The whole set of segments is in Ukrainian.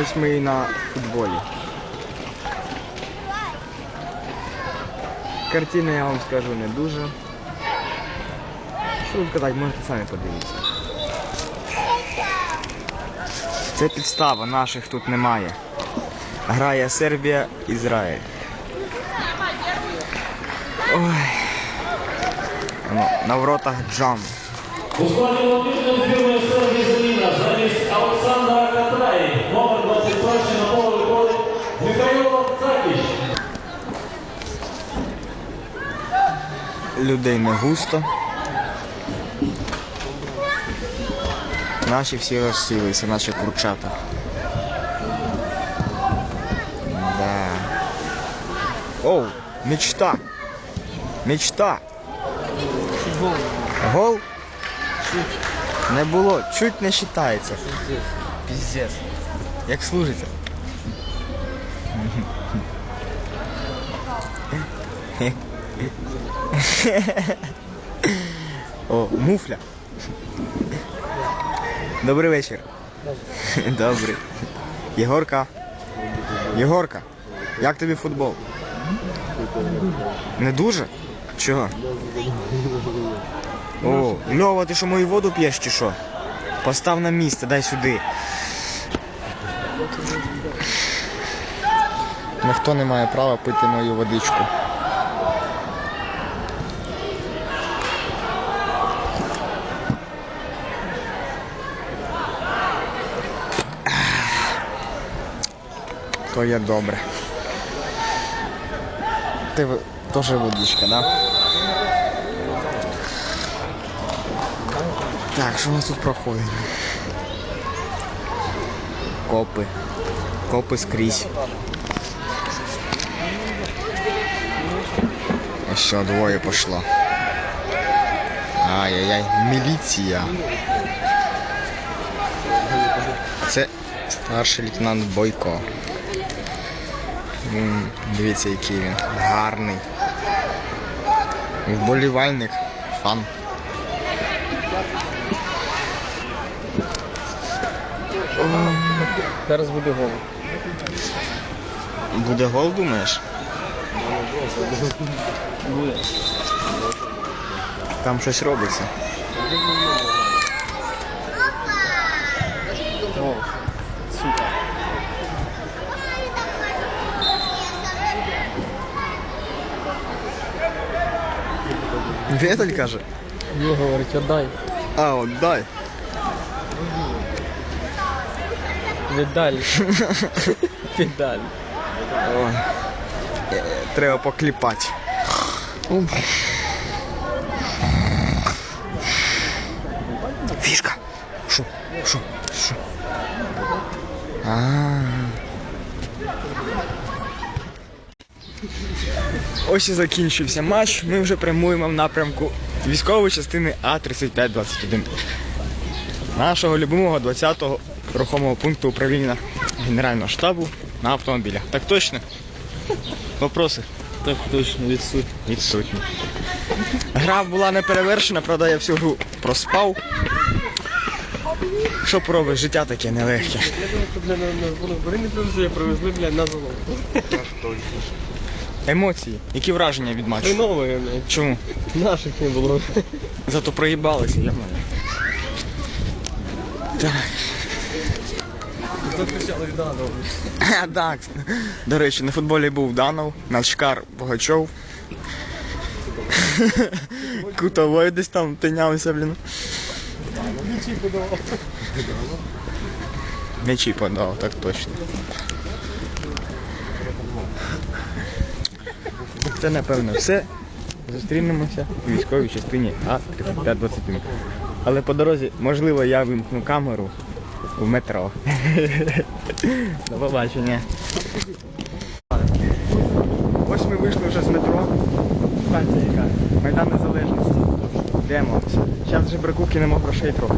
Ось ми і на футболі. Картина, я вам скажу, не дуже. Що тут казати, можете самі подивитися. Це підстава, наших тут немає. Грає Сербія, Ізраїль. Ой. Ну, на воротах джам. У складі Сербії Зеліна замість Олександра Людей не густо. Наші всі розсілися, наші курчата. Да. Оу, мечта. Мечта. Гол? Не було, чуть не вважається. Піздець. Як служиться. О, муфля. Добрий вечір. Добрий. Єгорка. Єгорка, як тобі футбол? Не дуже? Чого? О, Льова, ти що мою воду п'єш чи що? Постав на місце, дай сюди. Ніхто не має права пити мою водичку. То є добре. Ти теж водичка, да? Так, що у нас тут проходить? Копи. Копи скрізь. Що, двоє пошло. Ай-яй-яй, міліція. Це старший лейтенант Бойко. Дивіться, який він гарний. Вболівальник, фан. Зараз буде гол. Буде гол, думаєш? Буде. Там щось робиться. Віталь каже. Він говорить, отдай. А, от дай. Віддалі. Віддалі. О, е, треба покліпати. Фішка. Що? Що? Що? А. Ось і закінчився матч. Ми вже прямуємо в напрямку військової частини А3521. Нашого любимого 20-го рухомого пункту управління Генерального штабу на автомобілях. Так точно? Вопроси? Так точно, відсуть. Відсутні. Гра була не перевершена, правда, я всю гру проспав. Що поробиш, життя таке нелегке. Я думаю, що бля, на, на, на не привезли, бля, на залог. Емоції. Які враження від матчу? Хреново, я, блядь. Чому? Наших не було. Зато проїбалися, я мене. Так. А, так. До речі, на футболі був Данов, Начкар Богачов. Кутовой десь там тинявся, блін. Ключі подавав. М'ячі подав, так точно. Це напевно все. Зустрінемося у військовій частині А3521. Але по дорозі, можливо, я вимкну камеру в метро. До побачення. Ось ми вийшли вже з метро. Станція яка? Майдан Незалежності. Йдемо. Зараз вже браку кинемо грошей трохи.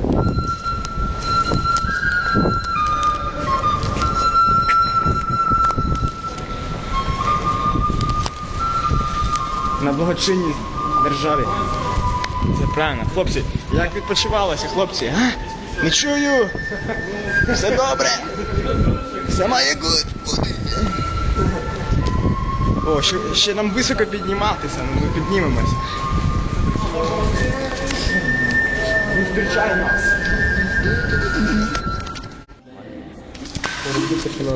На благочинній державі. Це правильно. Хлопці, як відпочивалося, хлопці? А? Не чую. Все добре. Все має бути. О, ще, ще нам високо підніматися, ну ми піднімемось. Зустрічай нас.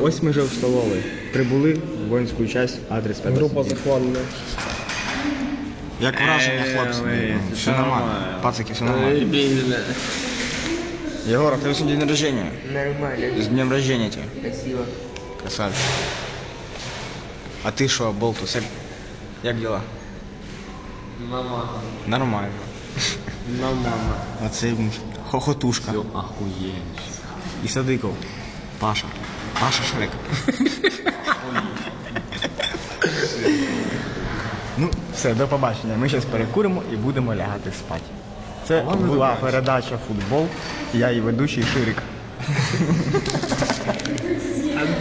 Ось ми вже в столовій. Прибули в воїнську часть адрес 5. Група захвалена. Як враження, хлопці? Все нормально. Пацики, все нормально. Егор, а тебе сьогодні день рождения? Нормально, З днем рождения тебе. красиво. Красавчик. А ти що, Болтус, як, як діла? Мама. Нормально. Мама. А це хохотушка. Охуєнно. І Садиков. Паша. Паша Шрек. ну, все, до побачення. Ми зараз перекуримо і будемо лягати спати. Це була передача футбол. Я і ведучий Ширик.